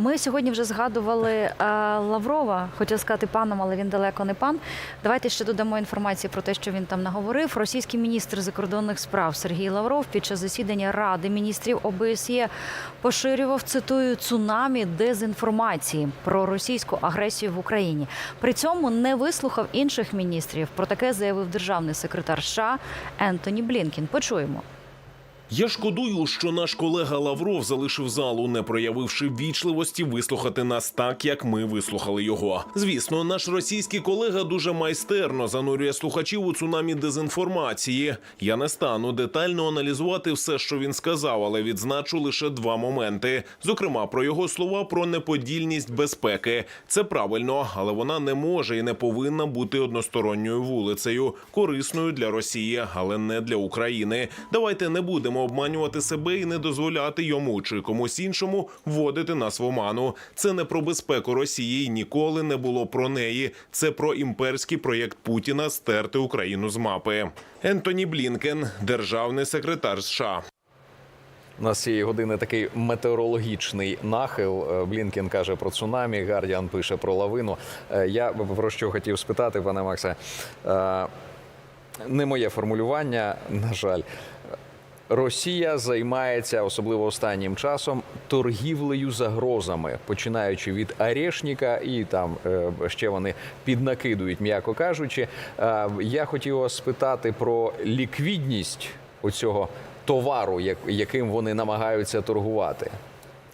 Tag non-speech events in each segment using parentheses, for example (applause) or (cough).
Ми сьогодні вже згадували е, Лаврова. Хотів сказати паном, але він далеко не пан. Давайте ще додамо інформації про те, що він там наговорив. Російський міністр закордонних справ Сергій Лавров під час засідання Ради міністрів ОБСЄ поширював цитую цунамі дезінформації про російську агресію в Україні. При цьому не вислухав інших міністрів. Про таке заявив державний секретар США Ентоні Блінкін. Почуємо. Я шкодую, що наш колега Лавров залишив залу, не проявивши вічливості вислухати нас так, як ми вислухали його. Звісно, наш російський колега дуже майстерно занурює слухачів у цунамі дезінформації. Я не стану детально аналізувати все, що він сказав, але відзначу лише два моменти. Зокрема, про його слова про неподільність безпеки. Це правильно, але вона не може і не повинна бути односторонньою вулицею, корисною для Росії, але не для України. Давайте не будемо обманювати себе і не дозволяти йому чи комусь іншому вводити нас в оману. Це не про безпеку Росії і ніколи не було про неї. Це про імперський проєкт Путіна стерти Україну з мапи. Ентоні Блінкен, державний секретар США. У нас цієї години такий метеорологічний нахил. Е, Блінкен каже про цунамі, Гардіан пише про лавину. Е, Я про що хотів спитати, пане Максе, Е, не моє формулювання, на жаль. Росія займається особливо останнім часом торгівлею загрозами, починаючи від Арешніка, і там е, ще вони піднакидують, м'яко кажучи. Е, Я хотів вас спитати про ліквідність оцього товару, яким вони намагаються торгувати.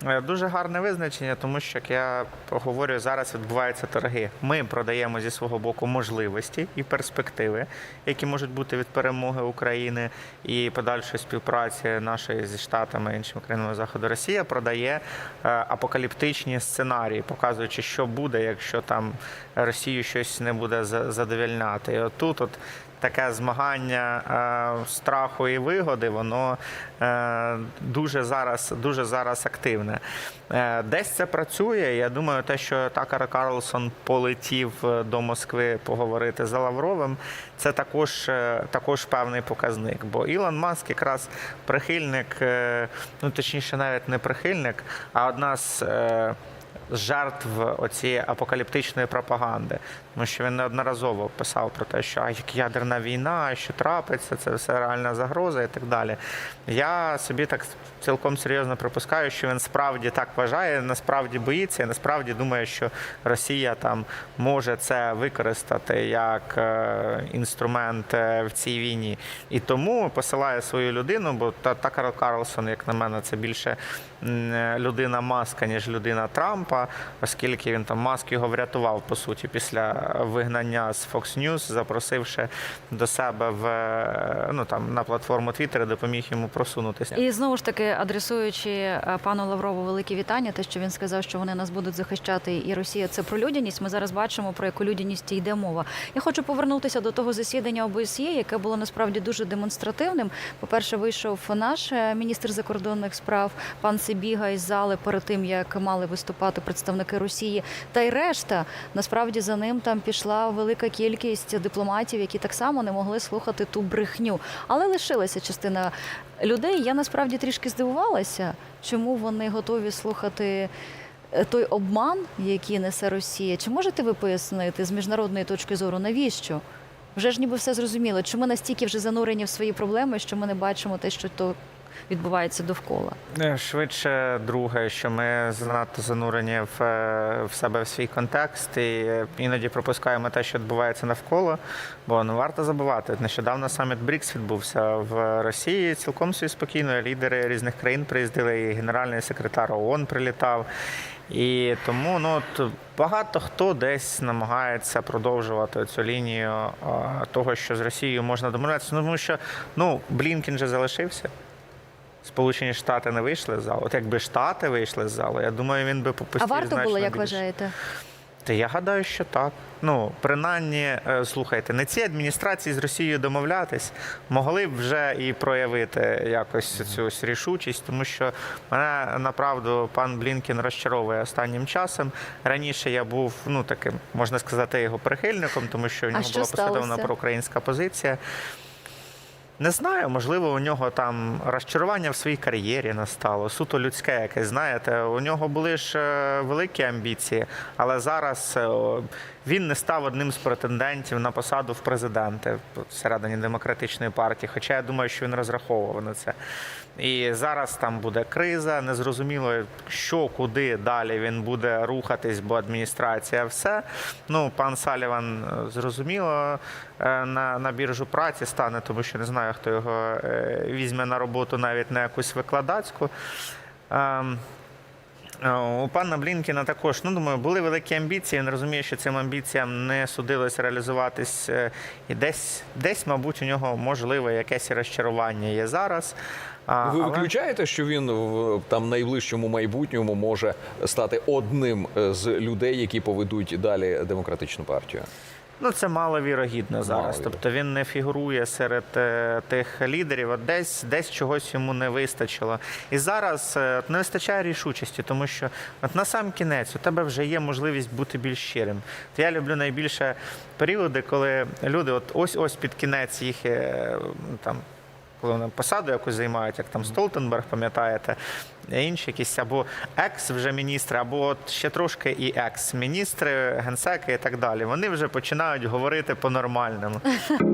Е, Дуже гарне визначення, тому що як я говорю, зараз відбуваються торги. Ми продаємо зі свого боку можливості і перспективи, які можуть бути від перемоги України і подальшої співпраці нашої зі штатами іншими країнами заходу. Росія продає е, апокаліптичні сценарії, показуючи, що буде, якщо там Росію щось не буде за- задовільняти. І отут от таке змагання е, страху і вигоди, воно дуже зараз, дуже зараз активне. Е, десь це працює. Я думаю, те, що Такар Карлсон полетів е, до Москви поговорити з Лавровим, це також, е, також певний показник. Бо Ілон Маск якраз прихильник, е, ну точніше, навіть не прихильник, а одна з. Жертв оцієї апокаліптичної пропаганди, тому що він неодноразово писав про те, що а, як ядерна війна, що трапиться, це все реальна загроза і так далі. Я собі так цілком серйозно припускаю, що він справді так вважає, насправді боїться, і насправді думає, що Росія там може це використати як е, інструмент е, в цій війні. І тому посилає свою людину, бо та Такар Карлсон, як на мене, це більше е, людина Маска, ніж людина Трампа, оскільки він там Маск його врятував по суті після вигнання з Fox News, запросивши до себе в ну там на платформу Twitter, допоміг йому просунутися. І знову ж таки, адресуючи е, пану Лаврову велике вітання, те, що він сказав, що вони нас будуть захищати, і Росія це про людяність. Ми зараз бачимо про яку людяність йде мова. Я хочу повернутися до того засідання ОБСЄ, яке було насправді дуже демонстративним. По перше, вийшов наш е, міністр закордонних справ пан Сибіга із зали перед тим, як мали виступати представники Росії, та й решта насправді за ним там пішла велика кількість дипломатів, які так само не могли слухати ту брехню, але лишилася частина людей. Я насправді трішки здивувалася, чому вони готові слухати е, той обман, який несе Росія. Чи можете ви пояснити з міжнародної точки зору, навіщо? Вже ж ніби все зрозуміло. Чи ми настільки вже занурені в свої проблеми, що ми не бачимо те, що то відбувається довкола? Е, Швидше, друге, що ми занадто занурені в, е, в себе в свій контекст і е, іноді пропускаємо те, що відбувається навколо. Бо не варто забувати. Нещодавно саміт БРІКС відбувся в Росії. Цілком собі спокійно. Лідери різних країн приїздили, і генеральний секретар ООН прилітав. І тому ну багато хто десь намагається продовжувати цю лінію а, того, що з Росією можна домовлятися. Ну, тому що ну Блінкін же залишився. Сполучені Штати не вийшли з залу. От якби Штати вийшли з залу, я думаю, він би А варто було, як більше. вважаєте? Та я гадаю, що так. Ну, принаймні, е, слухайте, не ці адміністрації з Росією домовлятись могли б вже і проявити якось цю ось рішучість, тому що мене направду пан Блінкін розчаровує останнім часом. Раніше я був ну таким, можна сказати, його прихильником, тому що в А нього що була послідовна проукраїнська позиція. Не знаю, можливо, у нього там розчарування в своїй кар'єрі настало, суто людське якесь. Знаєте, у нього були ж е, великі амбіції, але зараз е, він не став одним з претендентів на посаду в президенти всередині демократичної партії. Хоча я думаю, що він розраховував на це. І зараз там буде криза, незрозуміло, що куди далі він буде рухатись, бо адміністрація все. Ну, пан Саліван е, зрозуміло е, на, на біржу праці стане, тому що не знаю, хто його е, візьме на роботу навіть на якусь викладацьку. У пана Блінкіна також, ну думаю, були великі амбіції. Він розуміє, що цим амбіціям не судилось реалізуватись. е, І десь, десь, мабуть, у нього можливе якесь розчарування є зараз. А, Ви але- виключаєте, що він в там найближчому майбутньому може стати одним е, з людей, які поведуть далі демократичну партію? Ну, це маловірогідно зараз. Маловірогідно. Тобто він не фігурує серед е, тих лідерів. а десь, десь чогось йому не вистачило. І зараз е, не вистачає рішучості, тому що от на сам кінець у тебе вже є можливість бути більш щирим. То я люблю найбільше періоди, коли люди, от ось ось під кінець їх е, там. Коли вони посаду якусь займають, як там Столтенберг, пам'ятаєте, інші якісь або екс вже міністри, або от ще трошки і екс-міністри, генсеки і так далі. Вони вже починають говорити по-нормальному. (laughs)